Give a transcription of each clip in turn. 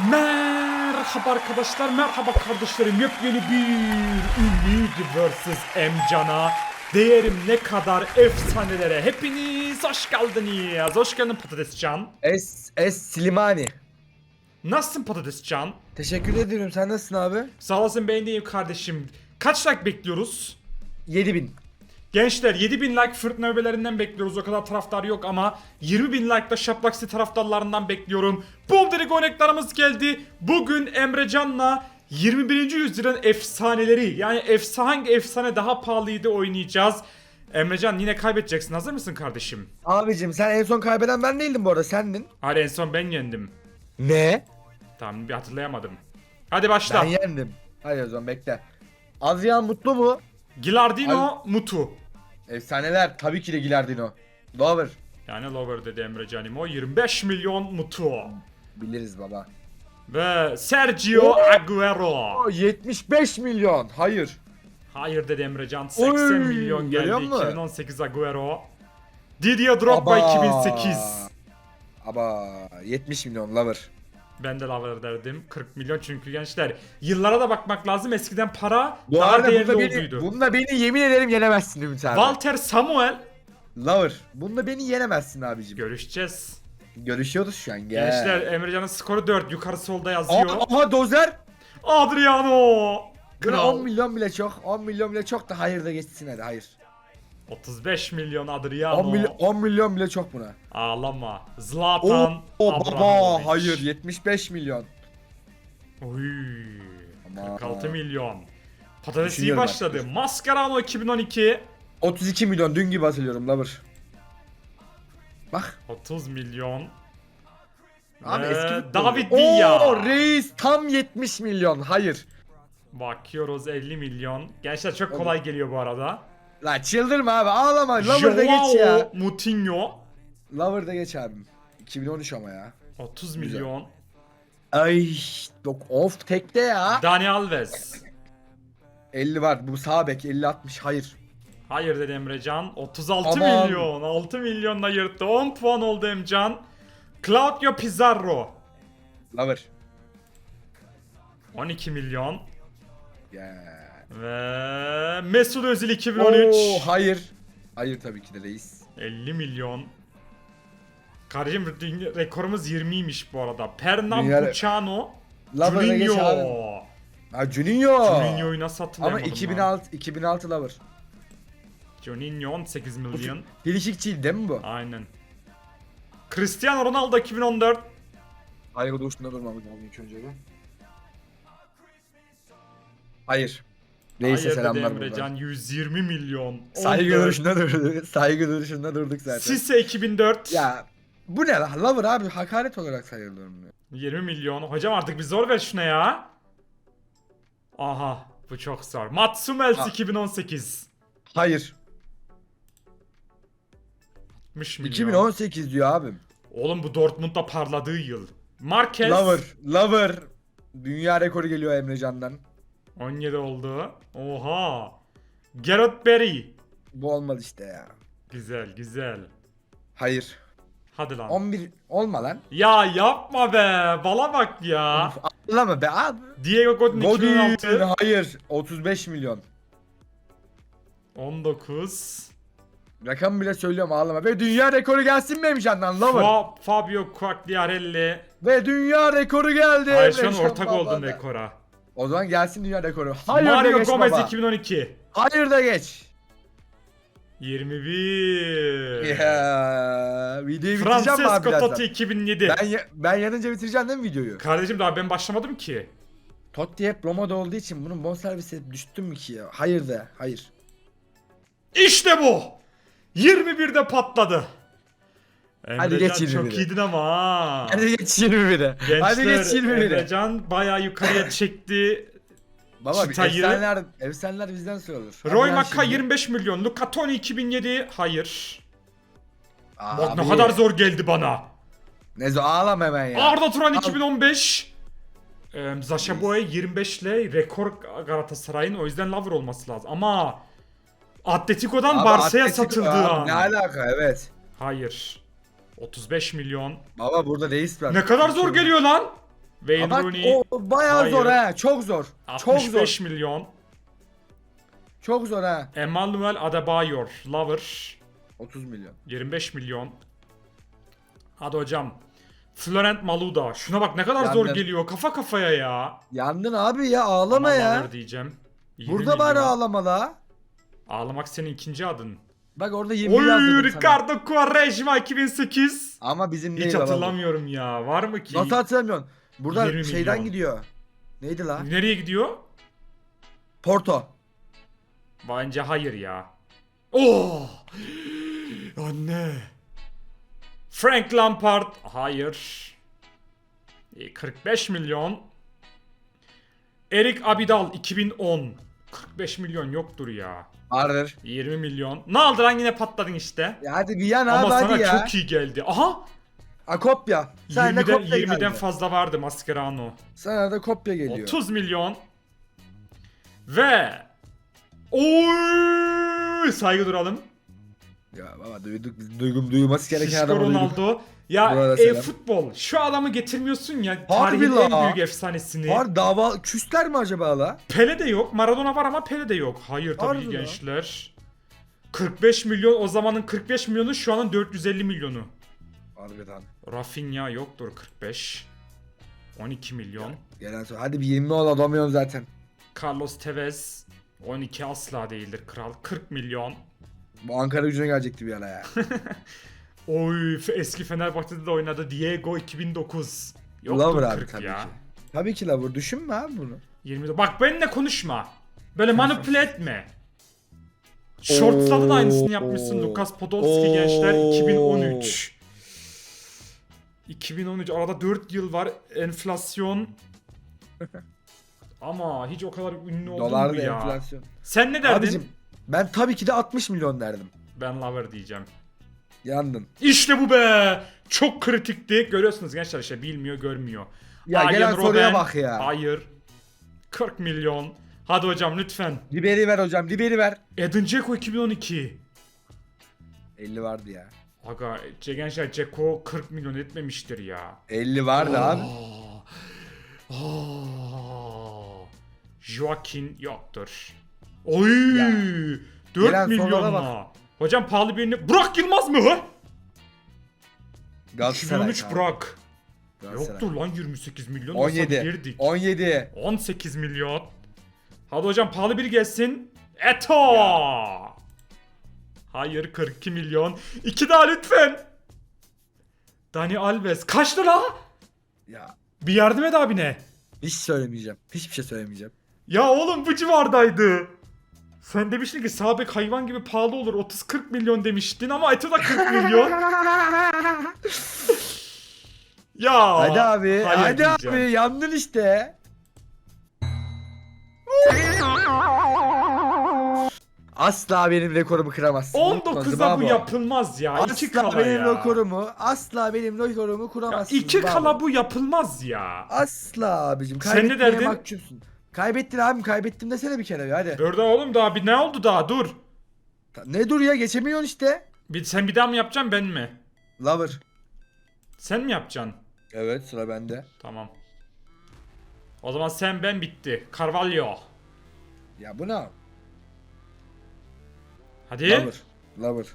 Merhaba arkadaşlar, merhaba kardeşlerim. Yepyeni bir Ümit vs. Emcan'a. Değerim ne kadar efsanelere. Hepiniz hoş geldiniz. Hoş geldin Patatescan. Es, Es Slimani. Nasılsın Patatescan? Teşekkür ediyorum. Sen nasılsın abi? Sağ olasın beğendiğim kardeşim. Kaç like bekliyoruz? 7000. Gençler 7000 like fırt nöbelerinden bekliyoruz. O kadar taraftar yok ama 20.000 like da Şaplaksi taraftarlarından bekliyorum. Boom dedik örneklerimiz geldi. Bugün Emrecan'la 21. yüzyılın efsaneleri yani efsane efsane daha pahalıydı oynayacağız. Emrecan yine kaybedeceksin. Hazır mısın kardeşim? Abicim sen en son kaybeden ben değildim bu arada sendin. Hadi en son ben yendim. Ne? Tamam bir hatırlayamadım. Hadi başla. Ben yendim. Hadi o zaman bekle. Adrian Mutlu mu? Gilardino Mutu. Efsaneler. Tabii ki de Gilardino. Lover. Yani lover dedi Emrecan'imo. 25 milyon Mutu. Biliriz baba. Ve Sergio Aguero. O 75 milyon. Hayır. Hayır dedi Emrecan. 80 Oy, milyon geldi. görüyor musun? 2018 Agüero. Didier Drogba Aba. 2008. Aba 70 milyon Lover. Ben de lover derdim. 40 milyon çünkü gençler. Yıllara da bakmak lazım. Eskiden para Bu daha arada değerli bunda beni, olduydu. bunda beni yemin ederim yenemezsin Ümit abi. Walter Samuel. Lover. Bunda beni yenemezsin abicim. Görüşeceğiz. Görüşüyoruz şu an. Gel. Gençler Emrecan'ın skoru 4. Yukarı solda yazıyor. Aa, aha dozer. Adriano. Kral. 10 milyon bile çok. 10 milyon bile çok da hayır da geçsin hadi hayır. 35 milyon Adriano. 10 milyon, 10 milyon bile çok buna. Ağlama. Zlatan. Oo, baba Abramovich. hayır 75 milyon. Aman. 46 milyon. Patates iyi Düşünüyorum başladı. artık. Mascherano 2012. 32 milyon dün gibi hatırlıyorum Lover. Bak. 30 milyon. Abi Ve eski. David Oo, Villa. reis tam 70 milyon. Hayır. Bakıyoruz 50 milyon. Gençler çok kolay geliyor bu arada. La çıldırma abi ağlama. Lover'da geç Joao ya. Moutinho. Lover'da geç abim. 2013 ama ya. 30 Güzel. milyon. Ay dok of tekte ya. Dani Alves. 50 var. Bu sağ bek 50 60 hayır. Hayır dedi Emrecan. 36 Aman. milyon. 6 milyonla yırttı. 10 puan oldu Emcan. Claudio Pizarro. Lover. 12 milyon. Ya. Ve Mesut Özil 2013. Oo, hayır. Hayır tabii ki de reis. 50 milyon. Kardeşim rekorumuz 20'ymiş bu arada. Pernambucano. Dünya- Lover'da geç abi. Juninho. Ha Juninho. Juninho'yu nasıl Ama hatırlayamadım 2006 2006 Lover. Juninho 18 milyon. Değişikçiydi değil mi bu? Aynen. Cristiano Ronaldo 2014. Saygı duruşunda durmamız lazım ilk önce bir. Hayır. Reis'e Hayır dedi selamlar Emrecan buradan. 120 milyon. Saygı 14. duruşunda durduk. Saygı duruşunda durduk zaten. Sisse 2004. Ya bu ne lan? Lover abi hakaret olarak sayılır mı? 20 milyon. Hocam artık bir zor ver şuna ya. Aha bu çok zor. Mats Hummels Ha. 2018. Hayır. 60 milyon. 2018 diyor abim. Oğlum bu Dortmund'da parladığı yıl. Marquez. Lover. Lover. Dünya rekoru geliyor Emrecan'dan. 17 oldu. Oha. Gareth Barry. Bu olmadı işte ya. Güzel güzel. Hayır. Hadi lan. 11 olma lan. Ya yapma be. Bala bak ya. Anlama be abi. Diego Godin Godin 2016. hayır 35 milyon. 19. Rakam bile söylüyorum ağlama. Ve dünya rekoru gelsin mi Emrecan'dan Lover? Fa- Fabio Quagliarelli. Ve dünya rekoru geldi. Hayır şu an Emrecan ortak oldun rekora. O zaman gelsin dünya rekoru. Hayır da Mario geç Gomez baba. 2012. Hayır da geç. 21. Ya, videoyu bitireceğim mi abi Francesco birazdan? Totti 2007. Ben, ya- ben yanınca bitireceğim değil mi videoyu? Kardeşim daha ben başlamadım ki. Totti hep Roma'da olduğu için bunun bonservisi düştüm mü ki ya? Hayır da hayır. İşte bu. 21'de patladı. Hadi Emrecan geç 21'i. çok iyiydin ama ha. Hadi geç 21'e. Gençler Hadi geç 21'e. Emrecan bayağı yukarıya çekti. Baba bir Çıtayı- efsaneler, efsaneler bizden sorulur. Roy Maka şimdi. 25 milyon. Luca Toni 2007. Hayır. Bak ne Abi, kadar zor geldi bana. Ne zor ağlama hemen ya. Arda Turan Al. 2015. Ee, Zasha Boye 25 ile rekor Galatasaray'ın o yüzden lover olması lazım. Ama Atletico'dan Abi Barça'ya Atletico satıldığı abi, an. Ne alaka evet. Hayır. 35 milyon. Baba burada reis var. Ne kadar zor geliyor lan. Wayne Ama Rooney o bayağı zor Hayır. ha. Çok zor. Çok zor. 65 milyon. Çok zor ha. Emmanuel Adebayor Lover 30 milyon. 25 milyon. Hadi hocam. Florent Maluda. Şuna bak ne kadar zor Yandın. geliyor. Kafa kafaya ya. Yandın abi ya ağlama Ama ya. Diyeceğim. 20 Burada bari milyon. ağlama la. Ağlamak senin ikinci adın. Bak orada 20 yazdım Oy sana. Ricardo Quaresma 2008. Ama bizim Hiç hatırlamıyorum ya. Var mı ki? Nasıl hatırlamıyorsun? Burada 20 şeyden milyon. gidiyor. Neydi la? Nereye gidiyor? Porto. Bence hayır ya. Oh! Anne. Frank Lampard. Hayır. E, 45 milyon. Erik Abidal 2010. 45 milyon yoktur ya. Vardır. 20 milyon. Ne lan yine patladın işte. Ya hadi bir yan abi Ama sana ya. çok iyi geldi. Aha! A kopya. Sen de 20'den, kopya 20'den geldi. fazla vardı Mascherano. Sana da kopya geliyor. 30 milyon. Ve Oy! Saygı duralım. Ya baba duyduk, duygum duyulması gereken Şişko adamı duyduk. Ronaldo. Ya e, futbol. Şu adamı getirmiyorsun ya. Harbi Tarihin la. en büyük efsanesini. Var dava küsler mi acaba la? Pele de yok. Maradona var ama Pele de yok. Hayır tabii Harbi la. gençler. 45 milyon o zamanın 45 milyonu şu anın 450 milyonu. Harbiden. Rafinha yoktur 45. 12 milyon. Gelen sonra hadi bir 20 ol adamıyorsun zaten. Carlos Tevez 12 asla değildir kral. 40 milyon. Bu Ankara gücüne gelecekti bir ara ya. Oy eski Fenerbahçe'de de oynadı. Diego 2009. Yoktur Lover abi 40 tabii ya. ki. Tabii ki Lover düşünme abi bunu. 20 Bak benimle konuşma. Böyle manipüle etme. Shorts'ta da aynısını yapmışsın. Lukas Podolski Oo. gençler 2013. 2013 arada 4 yıl var enflasyon. Ama hiç o kadar ünlü oldun Dolar mu da ya? enflasyon. Sen ne derdin? Abicim ben tabii ki de 60 milyon derdim. Ben lover diyeceğim. Yandın. İşte bu be. Çok kritikti. Görüyorsunuz gençler işte bilmiyor görmüyor. Ya Arjen gelen soruya Robben, bak ya. Hayır. 40 milyon. Hadi hocam lütfen. Liberi ver hocam liberi ver. Edin Dzeko 2012. 50 vardı ya. Aga gençler Dzeko 40 milyon etmemiştir ya. 50 vardı abi. Aa. Aa. Joaquin yoktur. Oy! Ya. 4 Gelen milyonla. Hocam pahalı birini... Burak Yılmaz mı? Galatasaray. 2013 abi. Burak. Galatasaray. Yoktur lan 28 milyon. 17. olsa girdik. 17. 18 milyon. Hadi hocam pahalı biri gelsin. Eto. Hayır 42 milyon. İki daha lütfen. Dani Alves. Kaçtı la? Ya Bir yardım et abine. hiç söylemeyeceğim. Hiçbir şey söylemeyeceğim. Ya oğlum bu civardaydı. Sen demiştin ki sabek hayvan gibi pahalı olur 30-40 milyon demiştin ama Eto da 40 milyon. ya. hadi abi. hayır hadi diyeceğim. abi yandın işte. Asla benim rekorumu kıramazsın. Unutma, 19'da bu yapılmaz ya. İki Asla kala benim ya. rekorumu, asla benim rekorumu Ya kuramazsın. iki Zıbabo. kala bu yapılmaz ya. Asla abicim. Sen ne derdin? mahkumsun. Kaybettin abim kaybettim desene bir kere hadi. Dur da oğlum daha bir ne oldu daha dur. Ne dur ya geçemiyorsun işte. Bir, sen bir daha mı yapacaksın ben mi? Lover. Sen mi yapacaksın? Evet sıra bende. Tamam. O zaman sen ben bitti. Carvalho. Ya bu ne? Hadi. Lover. Lover.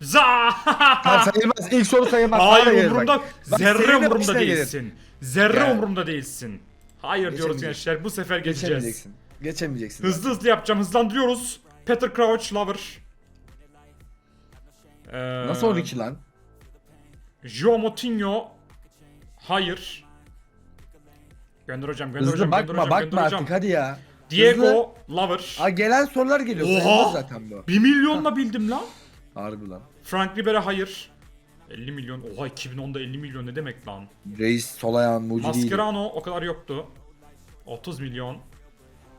Za. Tamam sayılmaz. İlk soru sayılmaz. Hayır umurumda. Bak, Zerre umurumda değilsin. Zerre umurumda değilsin. Hayır diyoruz gençler. Bu sefer geçeceğiz. Geçemeyeceksin. Geçemeyeceksin. Hızlı hızlı yapacağım. Hızlandırıyoruz. Peter Crouch Lover. Ee, Nasıl 12 lan? Joe Moutinho. Hayır. Gönder hocam, gönder hocam, Hızlı gönder bakma hocam, bakma gönder hocam. artık hadi ya. Diego Lover. Aa, gelen sorular geliyor. Oha! Sayılmaz zaten bu. 1 milyonla bildim lan. Harbi lan. Frank Ribery hayır. 50 milyon. Oha 2010'da 50 milyon ne demek lan? Reis sol ayağın mucidi. Mascherano o kadar yoktu. 30 milyon.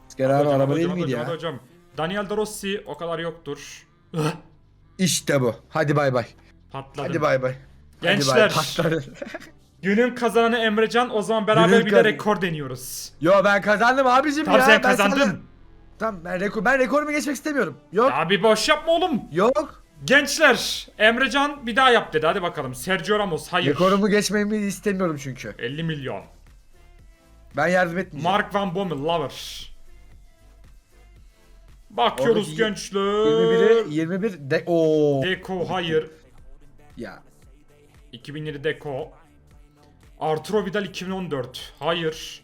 Mascherano araba hocam, değil hocam, miydi hocam, ya? hocam. Daniel De Rossi o kadar yoktur. İşte bu. Hadi bay bay. Patladım. Hadi bay bay. Hadi Gençler. bay. Patladı. Günün kazananı Emrecan. O zaman beraber Günün bir de rekor deniyoruz. Yo ben kazandım abicim Tamam ya. sen Ben kazandın. sana- Tamam ben, rekor, ben rekorumu geçmek istemiyorum. Yok. Ya bir boş yapma oğlum. Yok. Gençler Emrecan bir daha yap dedi hadi bakalım. Sergio Ramos hayır. Rekorumu geçmemi istemiyorum çünkü. 50 milyon. Ben yardım etmeyeceğim. Mark Van Bommel Lover. Bakıyoruz Oradaki gençler. 21'i 21 de o Deco hayır. ya 2007 Deco. Arturo Vidal 2014. Hayır.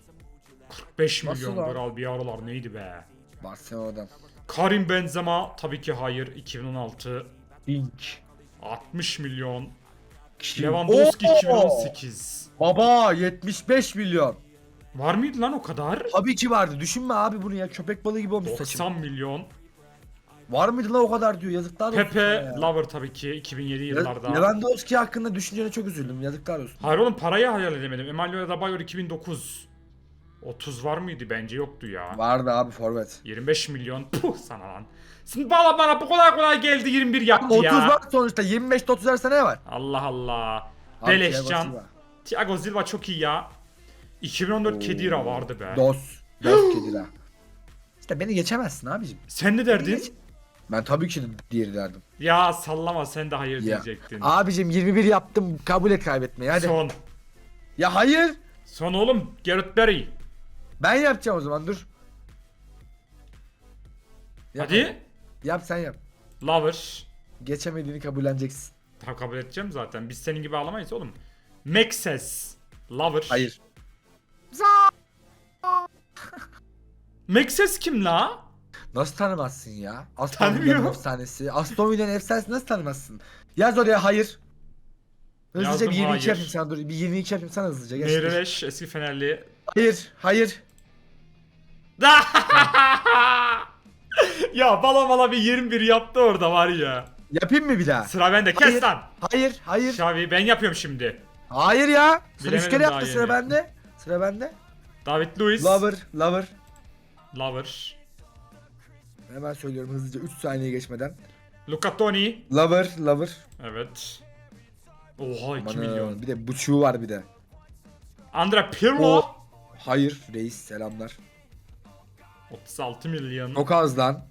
45 Nasıl milyon lan? kral bir aralar neydi be? Barcelona'dan. Karim Benzema tabii ki hayır 2016. Link. 60 milyon. Kim? Lewandowski Oo! 2018. Baba 75 milyon. Var mıydı lan o kadar? Tabii ki vardı. Düşünme abi bunu ya. Köpek balığı gibi olmuş saçım. 90 milyon. Var mıydı lan o kadar diyor. Yazıklar olsun. sana Pepe ya. Lover tabii ki 2007 Le- yıllarda. Lewandowski hakkında düşüncene çok üzüldüm. Yazıklar olsun. Hayır oğlum parayı hayal edemedim. Emmanuel Adebayor 2009. 30 var mıydı? Bence yoktu ya. Vardı abi forvet. 25 milyon. Puh sana lan. Şimdi bana bana bu kadar kolay geldi 21 yaptı 30 ya. var sonuçta. 25 30 arasında ne var? Allah Allah. Abi, Thiago Beleşcan. Silva. Thiago Silva çok iyi ya. 2014 Kedira vardı be. Dos. Dos kedira. İşte beni geçemezsin abicim. Sen ne derdin? Ben tabii ki diğeri derdim. Ya sallama sen de hayır Ya. diyecektin. Abicim 21 yaptım. Kabul et kaybetmeyi hadi. Son. Ya hayır. Son oğlum. Gareth Barry. Ben yapacağım o zaman dur. Yap, Hadi. Yap sen yap. Lover. Geçemediğini kabulleneceksin. Ta kabul edeceğim zaten. Biz senin gibi ağlamayız oğlum. Maxes. Lover. Hayır. Maxes kim la? Nasıl tanımazsın ya? Aston Tanımıyorum. Villa'nın efsanesi. Aston Villa'nın efsanesi nasıl tanımazsın? Yaz oraya hayır. Hızlıca Yazdım bir 22 hayır. yapayım sana dur. Bir 22 yapayım sana hızlıca. Geç, geç. Eski Fenerli. Hayır. Hayır. ya bala bala bir 21 yaptı orada var ya. Yapayım mı bir daha? Sıra bende kes Hayır. lan. Hayır. Hayır. Şavi ben yapıyorum şimdi. Hayır ya. Sıra Bilemedim üç kere daha yaptı sıra yeni. bende. Sıra bende. David Luiz. Lover. Lover. Lover. Hemen söylüyorum hızlıca 3 saniye geçmeden. Luca Toni. Lover. Lover. Evet. Oha 2 Aman, milyon. Bir de buçuğu var bir de. Andrea Pirlo. O. Hayır reis selamlar. 36 milyon. Çok az lan.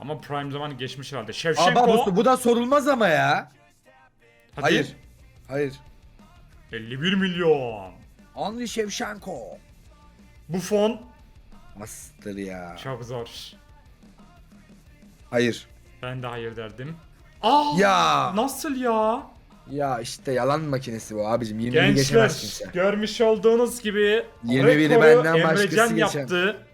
Ama prime zamanı geçmiş herhalde. Aa, Shevchenko. bu, bu da sorulmaz ama ya. Hadi. Hayır. Hayır. 51 milyon. Henry Shevchenko. Buffon. Astır ya. Çok zor. Hayır. Ben de hayır derdim. Aa! Ya. Nasıl ya? Ya işte yalan makinesi bu abicim. 20'yi Gençler geçemez kimse. görmüş olduğunuz gibi 21'i rekoru benden başkası Emrecan geçen. yaptı.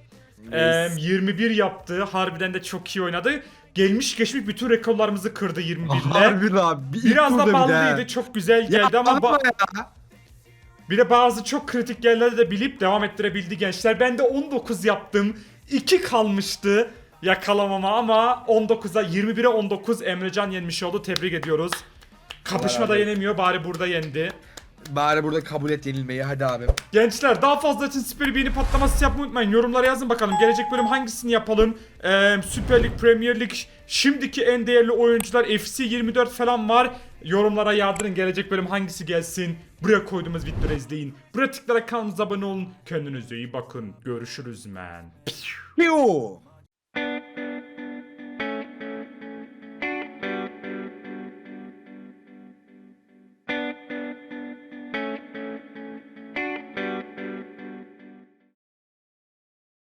Ee, Reis. 21 yaptı. Harbiden de çok iyi oynadı. Gelmiş geçmiş bütün rekorlarımızı kırdı 21 ile. Harbi lan. Bir Biraz da ballıydı. Çok güzel geldi ama ba- ya. bir de bazı çok kritik yerleri de bilip devam ettirebildi gençler. Ben de 19 yaptım. 2 kalmıştı yakalamama ama 19'a 21'e 19 Emrecan yenmiş oldu. Tebrik ediyoruz. Kapışmada yenemiyor bari burada yendi. Bari burada kabul et yenilmeyi hadi abi. Gençler daha fazla için Süper Beğeni patlaması yapmayı unutmayın. Yorumlara yazın bakalım. Gelecek bölüm hangisini yapalım? Ee, Süper Lig, Premier Lig, şimdiki en değerli oyuncular FC 24 falan var. Yorumlara yağdırın. Gelecek bölüm hangisi gelsin? Buraya koyduğumuz videoları izleyin. Buraya tıklayarak kanalımıza abone olun. Kendinize iyi bakın. Görüşürüz. Piu.